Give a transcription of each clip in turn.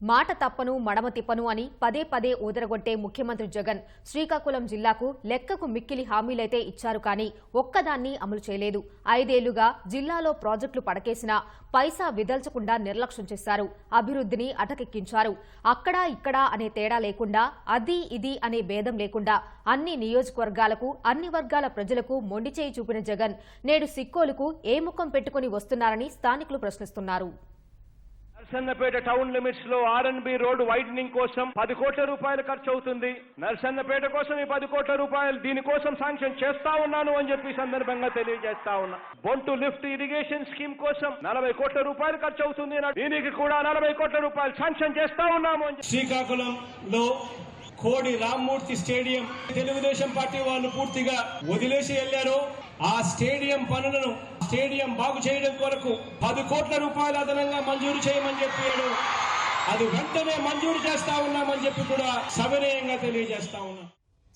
మాట తప్పను మడమ తిప్పను అని పదే పదే ఊదరగొట్టే ముఖ్యమంత్రి జగన్ శ్రీకాకుళం జిల్లాకు లెక్కకు మిక్కిలి హామీలైతే ఇచ్చారు కానీ ఒక్కదాన్ని అమలు చేయలేదు. ఐదేళ్ళుగా జిల్లాలో ప్రాజెక్టులు పడకేసినా పైసా విదల్చకుండా నిర్లక్ష్యం చేశారు. అభివృద్ధిని అటకెక్కించారు. అక్కడా ఇక్కడా అనే తేడా లేకుండా అది ఇది అనే భేదం లేకుండా అన్ని నియోజకవర్గాలకు అన్ని వర్గాల ప్రజలకు మొండిచేయి చూపిన జగన్ నేడు సిక్కోలకు ఏ ముఖం పెట్టుకుని వస్తున్నారని స్థానికులు ప్రశ్నిస్తున్నారు. నర్సన్నపేట టౌన్ లిమిట్స్లో ఆర్ఎన్బి రోడ్ వైడనింగ్ కోసం పది కోట్ల రూపాయలు ఖర్చు అవుతుంది. నర్సన్నపేట కోసం ఈ పది కోట్ల రూపాయలు దీనికోసం శాంక్షన్ చేస్తా ఉన్నాను అని చెప్పి సందర్భంగా తెలియజేస్తా ఉన్నా. బొంటు లిఫ్ట్ ఇరిగేషన్ స్కీమ్ కోసం నలభై కోట్ల రూపాయలు ఖర్చు అవుతుంది దీనికి కూడా నలభై కోట్ల రూపాయలు శాంక్షన్ చేస్తా ఉన్నాము అని శ్రీకాకుళంలో కోడి రామ్మూర్తి స్టేడియం తెలుగుదేశం పార్టీ వాళ్ళు పూర్తిగా వదిలేసి వెళ్ళారు ఆ స్టేడియం పనులను స్టేడియం బాగు చేయడం కొరకు పది కోట్ల రూపాయలు అదనంగా మంజూరు చేయమని చెప్పాడు అది వెంటనే మంజూరు చేస్తా ఉన్నామని చెప్పి కూడా సవినయంగా తెలియజేస్తా ఉన్నాం.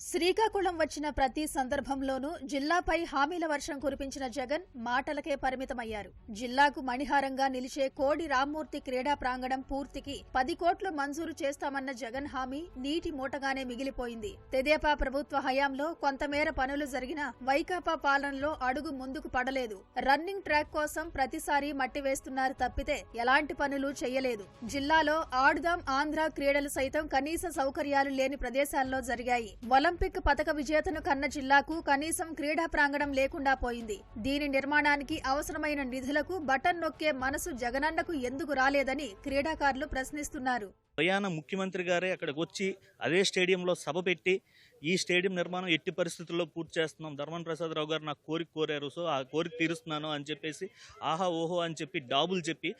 శ్రీకాకుళం వచ్చిన ప్రతి సందర్భంలోనూ జిల్లాపై హామీల వర్షం కురిపించిన జగన్ మాటలకే పరిమితమయ్యారు. జిల్లాకు మణిహారంగా నిలిచే కోడి రామ్మూర్తి క్రీడా ప్రాంగణం పూర్తికి పది కోట్లు మంజూరు చేస్తామన్న జగన్ హామీ నీటి మూటగానే మిగిలిపోయింది. తెదేపా ప్రభుత్వ హయాంలో కొంతమేర పనులు జరిగినా వైకాపా పాలనలో అడుగు ముందుకు పడలేదు. రన్నింగ్ ట్రాక్ కోసం ప్రతిసారి మట్టి వేస్తున్నారు తప్పితే ఎలాంటి పనులు చేయలేదు. జిల్లాలో ఆడుదాం ఆంధ్ర క్రీడలు సైతం కనీస సౌకర్యాలు లేని ప్రదేశాల్లో జరిగాయి. ఒలింపిక్ పథక విజేతను కన్న జిల్లాకు కనీసం క్రీడా ప్రాంగణం లేకుండా పోయింది. దీని నిర్మాణానికి అవసరమైన నిధులకు బటన్ నొక్కే మనసు జగనన్నకు ఎందుకు రాలేదని క్రీడాకారులు ప్రశ్నిస్తున్నారు. ప్రయాణ ముఖ్యమంత్రి గారే అక్కడికి వచ్చి అదే స్టేడియంలో సభ పెట్టి ఈ స్టేడియం నిర్మాణం ఎట్టి పరిస్థితుల్లో పూర్తి చేస్తున్నాం. ధర్మన్ ప్రసాద్ రావు గారు నాకు కోరిక కోరారు. సో ఆ కోరిక తీరుస్తున్నాను అని చెప్పేసి ఆహా ఓహో అని చెప్పి డాబులు చెప్పి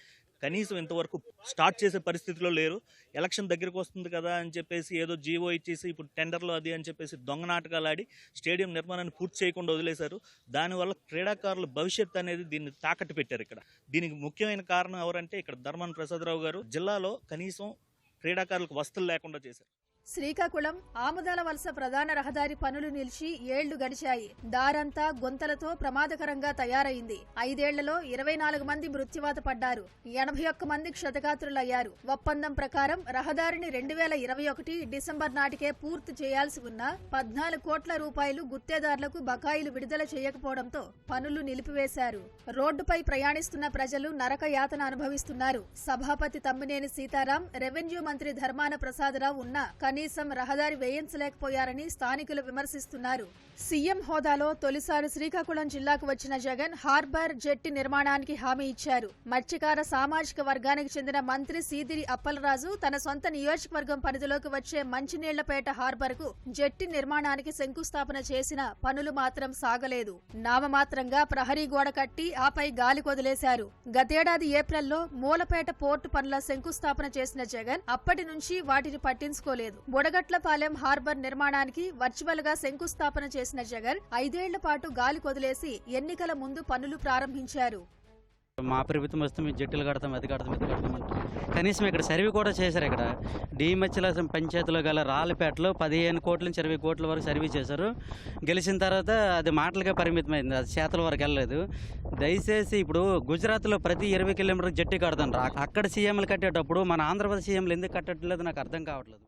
కనీసం ఇంతవరకు స్టార్ట్ చేసే పరిస్థితిలో లేరు. ఎలక్షన్ దగ్గరకు వస్తుంది కదా అని చెప్పేసి ఏదో జీవో ఇచ్చేసి ఇప్పుడు టెండర్లో అది అని చెప్పేసి దొంగ నాటకాలు ఆడి స్టేడియం నిర్మాణాన్ని పూర్తి చేయకుండా వదిలేశారు. దానివల్ల క్రీడాకారుల భవిష్యత్ అనేది దీన్ని తాకట్టు పెట్టారు ఇక్కడ. దీనికి ముఖ్యమైన కారణం ఎవరంటే ఇక్కడ ధర్మాన ప్రసాదరావు గారు. జిల్లాలో కనీసం క్రీడాకారులకు వస్తువులు లేకుండా చేశారు. శ్రీకాకుళం ఆముదాల వలస ప్రధాన రహదారి పనులు నిలిచి ఏళ్ళు గడిచాయి. దారంతా గుంతలతో ప్రమాదకరంగా తయారైంది. ఐదేళ్ళలో ఇరవై నాలుగు మంది మృత్యువాత పడ్డారు. ఎనభై ఒక్క మంది క్షతగాత్రులయ్యారు. ఒప్పందం ప్రకారం రహదారిని రెండు వేల ఇరవై ఒకటి డిసెంబర్ నాటికే పూర్తి చేయాల్సి ఉన్న పద్నాలుగు కోట్ల రూపాయలు గుత్తేదారులకు బకాయిలు విడుదల చేయకపోవడంతో పనులు నిలిపివేశారు. రోడ్డుపై ప్రయాణిస్తున్న ప్రజలు నరక యాతన అనుభవిస్తున్నారు. సభాపతి తమ్మినేని సీతారాం రెవెన్యూ మంత్రి ధర్మాన ప్రసాదరావు ఉన్నా కనీసం రహదారి వేయించలేకపోయారని స్థానికులు విమర్శిస్తున్నారు. సీఎం హోదాలో తొలిసారి శ్రీకాకుళం జిల్లాకు వచ్చిన జగన్ హార్బర్ జెట్టి నిర్మాణానికి హామీ ఇచ్చారు. మత్స్యకార సామాజిక వర్గానికి చెందిన మంత్రి సీదిరి అప్పలరాజు తన సొంత నియోజకవర్గం పరిధిలోకి వచ్చే మంచినీళ్ళపేట హార్బర్కు జెట్టి నిర్మాణానికి శంకుస్థాపన చేసిన పనులు మాత్రం సాగలేదు. నామమాత్రంగా ప్రహరీ గోడ కట్టి ఆపై గాలి కొదిలేశారు. గతేడాది ఏప్రిల్లో మూలపేట పోర్టు పనుల శంకుస్థాపన చేసిన జగన్ అప్పటి నుంచి వాటిని పట్టించుకోలేదు. బుడగట్లపాలెం హార్బర్ నిర్మాణానికి వర్చువల్గా శంకుస్థాపన చేసిన జగన్ ఐదేళ్ళ పాటు గాలి కొదిలేసి ఎన్నికల ముందు పనులు ప్రారంభించారు. మా ప్రభుత్వం వస్తే మేము జట్టులు కడతాం అది కడతాం ఇది కడతాం కనీసం ఇక్కడ సర్వే కూడా చేశారు ఇక్కడ. డిమచ్చల పంచాయతీలో గల రాళ్ళపేటలో పదిహేను కోట్ల నుంచి ఇరవై కోట్ల వరకు సర్వే చేశారు. గెలిచిన తర్వాత అది మాటలుగా పరిమితమైంది అది చేతల వరకు వెళ్ళలేదు. దయచేసి ఇప్పుడు గుజరాత్లో ప్రతి ఇరవై కిలోమీటర్ జట్టు కడతాను అక్కడ సీఎంలు కట్టేటప్పుడు మన ఆంధ్రప్రదేశ్ సీఎంలు ఎందుకు కట్టట్లేదు నాకు అర్థం కావట్లేదు.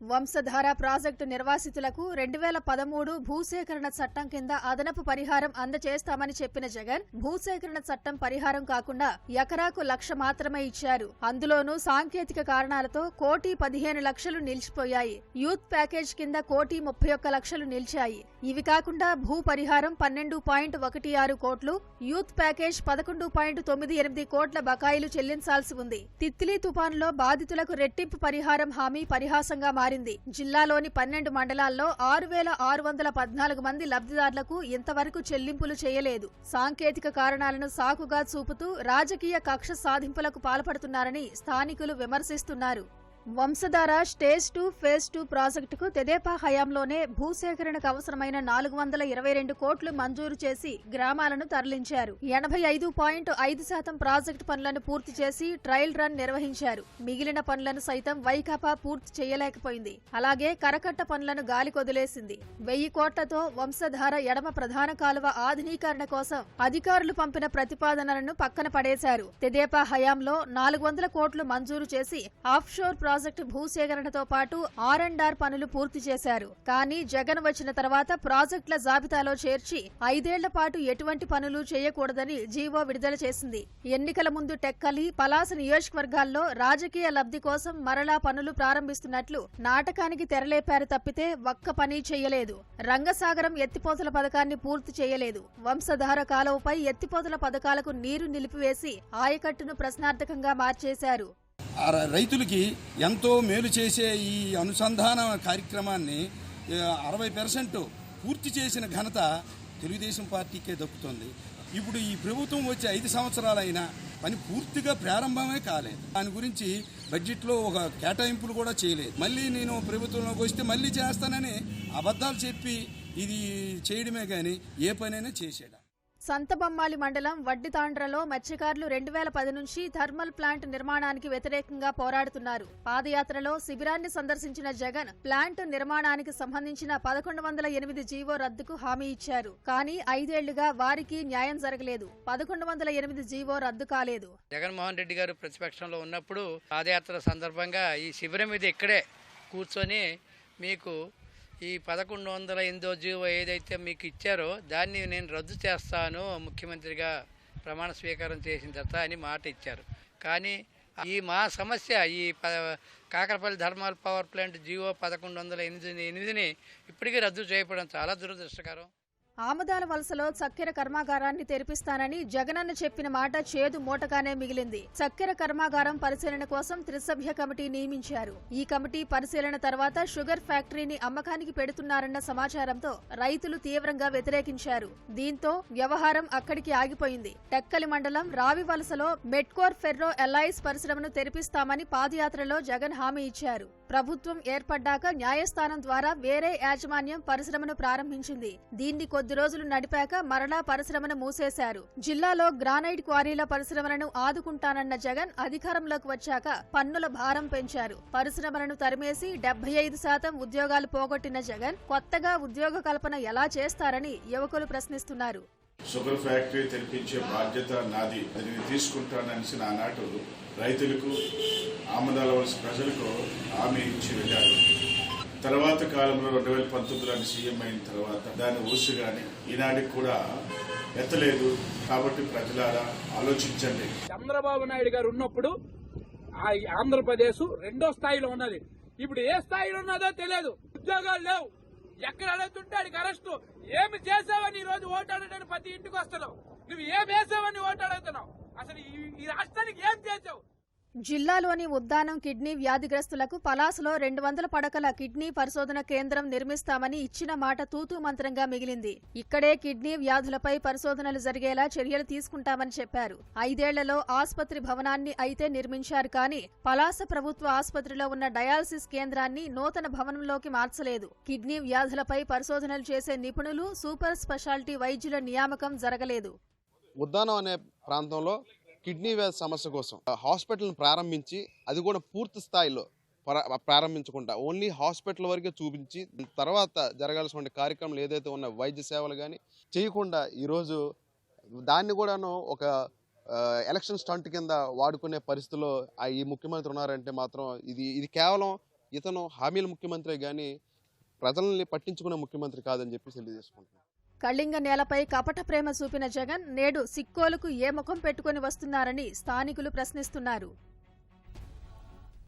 వంశధార ప్రాజెక్టు నిర్వాసితులకు రెండు వేల పదమూడు భూసేకరణ చట్టం కింద అదనపు పరిహారం అందజేస్తామని చెప్పిన జగన్ భూసేకరణ చట్టం పరిహారం కాకుండా ఎకరాకు లక్ష మాత్రమే ఇచ్చారు. అందులోనూ సాంకేతిక కారణాలతో కోటి పదిహేను లక్షలు నిలిచిపోయాయి. యూత్ ప్యాకేజ్ కింద కోటి ముప్పై ఒక్క లక్షలు నిలిచాయి. ఇవి కాకుండా భూ పరిహారం పన్నెండు పాయింట్ ఒకటి ఆరు కోట్లు యూత్ ప్యాకేజ్ పదకొండు పాయింట్ తొమ్మిది ఎనిమిది కోట్ల బకాయిలు చెల్లించాల్సి ఉంది. తిత్లీ తుపాన్లో బాధితులకు రెట్టింపు పరిహారం హామీ పరిహాసంగా మారింది. జిల్లాలోని పన్నెండు మండలాల్లో ఆరు వేల ఆరు వందల పద్నాలుగు మంది లబ్ధిదారులకు ఇంతవరకు చెల్లింపులు చేయలేదు. సాంకేతిక కారణాలను సాకుగా చూపుతూ రాజకీయ కక్ష సాధింపులకు పాల్పడుతున్నారని స్థానికులు విమర్శిస్తున్నారు. Vamsadhara stage two phase two ప్రాజెక్టుకు తెదేపా హయాంలోనే భూసేకరణకు అవసరమైన నాలుగు వందల ఇరవై రెండు కోట్లు మంజూరు చేసి గ్రామాలను తరలించారు. ఎనభై ఐదు పాయింట్ ఐదు శాతం ప్రాజెక్టు పనులను పూర్తి చేసి ట్రయల్ రన్ నిర్వహించారు. మిగిలిన పనులను సైతం వైకాపా పూర్తి చేయలేకపోయింది. అలాగే కరకట్ట పనులను గాలికొదిలేసింది వెయ్యి కోట్లతో వంశధార ఎడమ ప్రధాన కాలువ ఆధునీకరణ కోసం అధికారులు పంపిన ప్రతిపాదనలను పక్కన పడేశారు. తెదేపా హయాంలో నాలుగు వందల కోట్లు మంజూరు చేసి ఆఫ్షోర్ ప్రాజెక్టు ప్రాజెక్టు భూసేకరణతో పాటు ఆర్ అండ్ ఆర్ పనులు పూర్తి చేశారు. కానీ జగన్ వచ్చిన తర్వాత ప్రాజెక్టుల జాబితాలో చేర్చి ఐదేళ్ళ పాటు ఎటువంటి పనులు చేయకూడదని జీవో విడుదల చేసింది. ఎన్నికల ముందు టెక్కలి పలాస నియోజకవర్గాల్లో రాజకీయ లబ్ధి కోసం మరలా పనులు ప్రారంభిస్తున్నట్లు నాటకానికి తెరలేపారు తప్పితే ఒక్క పని చేయలేదు. రంగసాగరం ఎత్తిపోతల పథకాన్ని పూర్తి చేయలేదు. వంశధార కాలువపై ఎత్తిపోతల పథకాలకు నీరు నిలిపివేసి ఆయకట్టును ప్రశ్నార్థకంగా మార్చేశారు. రైతులకి ఎంతో మేలు చేసే ఈ అనుసంధాన కార్యక్రమాన్ని అరవై పర్సెంట్ పూర్తి చేసిన ఘనత తెలుగుదేశం పార్టీకే దక్కుతుంది. ఇప్పుడు ఈ ప్రభుత్వం వచ్చే ఐదు సంవత్సరాలైనా పని పూర్తిగా ప్రారంభమే కాలేదు. దాని గురించి బడ్జెట్లో ఒక కేటాయింపులు కూడా చేయలేదు. మళ్ళీ నేను ప్రభుత్వంలోకి వస్తే మళ్ళీ చేస్తానని అబద్ధాలు చెప్పి ఇది చేయడమే కానీ ఏ పనైనా చేసాడు సంతబొమ్మాలి మండలం వడ్డితాండ్రలో మత్స్యకారులు రెండు వేల పది నుంచి థర్మల్ ప్లాంట్ నిర్మాణానికి వ్యతిరేకంగా పోరాడుతున్నారు. పాదయాత్రలో శిబిరాన్ని సందర్శించిన జగన్ ప్లాంట్ నిర్మాణానికి సంబంధించిన పదకొండు వందల ఎనిమిది జీవో రద్దుకు హామీ ఇచ్చారు. కానీ ఐదేళ్ళుగా వారికి న్యాయం జరగలేదు. పదకొండు వందల ఎనిమిది జీవో రద్దు కాలేదు. జగన్మోహన్ రెడ్డి గారు ప్రతిపక్షంలో ఉన్నప్పుడు పాదయాత్ర సందర్భంగా ఈ శిబిరం మీద ఇక్కడే కూర్చొని మీకు ఈ పదకొండు వందల ఎనిమిదో జీవో ఏదైతే మీకు ఇచ్చారో దాన్ని నేను రద్దు చేస్తాను ముఖ్యమంత్రిగా ప్రమాణ స్వీకారం చేసిన తర్వాత అని మాట ఇచ్చారు. కానీ ఈ మా సమస్య ఈ ప Kakarapalli thermal power plant GO పదకొండు వందల ఎనిమిది ఎనిమిదిని ఇప్పటికీ రద్దు చేయడం చాలా దురదృష్టకరం. ఆముదాల వలసలో చక్కెర కర్మాగారాన్ని తెరిపిస్తానని జగనన్న చెప్పిన మాట చేదు మూటగానే మిగిలింది. చక్కెర కర్మాగారం పరిశీలన కోసం త్రిసభ్య కమిటీ నియమించారు. ఈ కమిటీ పరిశీలన తర్వాత షుగర్ ఫ్యాక్టరీని అమ్మకానికి పెడుతున్నారన్న సమాచారంతో రైతులు తీవ్రంగా వ్యతిరేకించారు. దీంతో వ్యవహారం అక్కడికి ఆగిపోయింది. టెక్కలి మండలం రావి వలసలో మెట్కోర్ ఫెర్రో ఎల్ఐస్ పరిశ్రమను తెరిపిస్తామని పాదయాత్రలో జగన్ హామీ ఇచ్చారు. ప్రభుత్వం ఏర్పడ్డాక న్యాయస్థానం ద్వారా వేరే యాజమాన్యం పరిశ్రమను ప్రారంభించింది. దీన్ని కొద్ది రోజులు నడిపాక మరలా పరిశ్రమను మూసేశారు. జిల్లాలో గ్రానైట్ క్వారీల పరిశ్రమలను ఆదుకుంటానన్న జగన్ అధికారంలోకి వచ్చాక పన్నుల భారం పెంచారు. పరిశ్రమలను తరిమేసి డెబ్బై ఐదు శాతం ఉద్యోగాలు పోగొట్టిన జగన్ కొత్తగా ఉద్యోగ కల్పన ఎలా చేస్తారని యువకులు ప్రశ్నిస్తున్నారు. షుగర్ ఫ్యాక్టరీ తెరిపించే బాధ్యత నాది. అది నేను తీసుకుంటాననేసి నానాటు రైతులకు ఆమదాల వలస ప్రజలకు హామీ ఇచ్చి వెళ్ళారు. తర్వాత కాలంలో రెండు వేల పంతొమ్మిదిలో సీఎం అయిన తర్వాత దాన్ని కానీ ఈనాటికి కూడా ఎత్తలేదు. కాబట్టి ప్రజలారా ఆలోచించండి. చంద్రబాబు నాయుడు గారు ఉన్నప్పుడు ఆంధ్రప్రదేశ్ రెండో స్థాయిలో ఉన్నది. ఇప్పుడు ఏ స్థాయిలో ఉన్నదో తెలియదు. ఉద్యోగాలు లేవు. ఎక్కడ అడుగుతుంటే అడిగి అరెస్టు. ఏమి చేసావని ఈ రోజు ఓటు అడగడానికి ప్రతి ఇంటికి వస్తున్నావు? నువ్వు ఏం వేసావని ఓటు అడుగుతున్నావు? అసలు ఈ- ఈ రాష్ట్రానికి ఏం చేసావు? జిల్లాలోని ఉద్దానం కిడ్నీ వ్యాధిగ్రస్తులకు పలాసలో రెండు వందల పడకల కిడ్నీ పరిశోధన కేంద్రం నిర్మిస్తామని ఇచ్చిన మాట తూతూ మంత్రంగా మిగిలింది. ఇక్కడే కిడ్నీ వ్యాధులపై పరిశోధనలు జరిగేలా చర్యలు తీసుకుంటామని చెప్పారు. ఐదేళ్ళలో ఆసుపత్రి భవనాన్ని అయితే నిర్మించారు కానీ పలాస ప్రభుత్వ ఆసుపత్రిలో ఉన్న డయాలసిస్ కేంద్రాన్ని నూతన భవనంలోకి మార్చలేదు. కిడ్నీ వ్యాధులపై పరిశోధనలు చేసే నిపుణులు సూపర్ స్పెషాలిటీ వైద్యుల నియామకం జరగలేదు. ఉద్దానం అనే ప్రాంతంలో కిడ్నీ వ్యాధి సమస్య కోసం హాస్పిటల్ని ప్రారంభించి అది కూడా పూర్తి స్థాయిలో ప్రారంభించకుండా ఓన్లీ హాస్పిటల్ వరకే చూపించి తర్వాత జరగాల్సిన కార్యక్రమాలు ఏదైతే ఉన్న వైద్య సేవలు కానీ చేయకుండా ఈరోజు దాన్ని కూడాను ఒక ఎలక్షన్ స్టంట్ కింద వాడుకునే పరిస్థితిలో ఆ ఈ ముఖ్యమంత్రి ఉన్నారంటే మాత్రం ఇది ఇది కేవలం ఇతను హామీల ముఖ్యమంత్రి కానీ ప్రజల్ని పట్టించుకునే ముఖ్యమంత్రి కాదని చెప్పి తెలియజేసుకుంటున్నాను. కళింగ నేలపై కపట ప్రేమ చూపిన జగన్ నేడు సిక్కోలకు ఏ ముఖం పెట్టుకుని వస్తున్నారని స్థానికులు ప్రశ్నిస్తున్నారు.